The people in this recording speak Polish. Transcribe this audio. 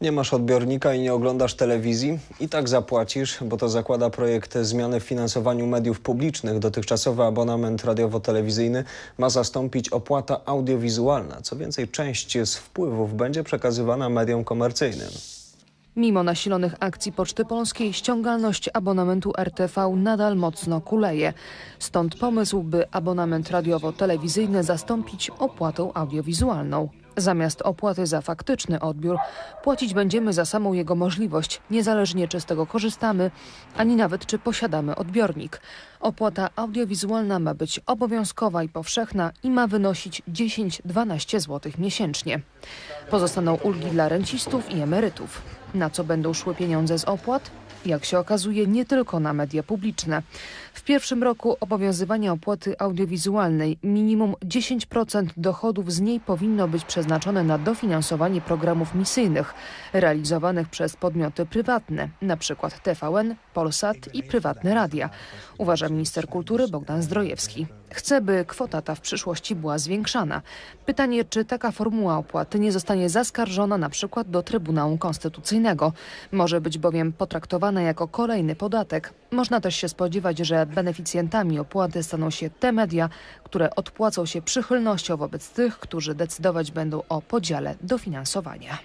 Nie masz odbiornika i nie oglądasz telewizji? I tak zapłacisz, bo to zakłada projekt zmiany w finansowaniu mediów publicznych. Dotychczasowy abonament radiowo-telewizyjny ma zastąpić opłata audiowizualna. Co więcej, część z wpływów będzie przekazywana mediom komercyjnym. Mimo nasilonych akcji Poczty Polskiej ściągalność abonamentu RTV nadal mocno kuleje. Stąd pomysł, by abonament radiowo-telewizyjny zastąpić opłatą audiowizualną. Zamiast opłaty za faktyczny odbiór płacić będziemy za samą jego możliwość, niezależnie czy z tego korzystamy, ani nawet czy posiadamy odbiornik. Opłata audiowizualna ma być obowiązkowa i powszechna i ma wynosić 10-12 zł miesięcznie. Pozostaną ulgi dla rencistów i emerytów. Na co będą szły pieniądze z opłat? Jak się okazuje, nie tylko na media publiczne. W pierwszym roku obowiązywania opłaty audiowizualnej minimum 10% dochodów z niej powinno być przeznaczone na dofinansowanie programów misyjnych realizowanych przez podmioty prywatne, np. TVN, Polsat i prywatne radia, uważa minister kultury Bogdan Zdrojewski. Chce, by kwota ta w przyszłości była zwiększana. Pytanie, czy taka formuła opłaty nie zostanie zaskarżona na przykład do Trybunału Konstytucyjnego. Może być bowiem potraktowana jako kolejny podatek. Można też się spodziewać, że beneficjentami opłaty staną się te media, które odpłacą się przychylnością wobec tych, którzy decydować będą o podziale dofinansowania.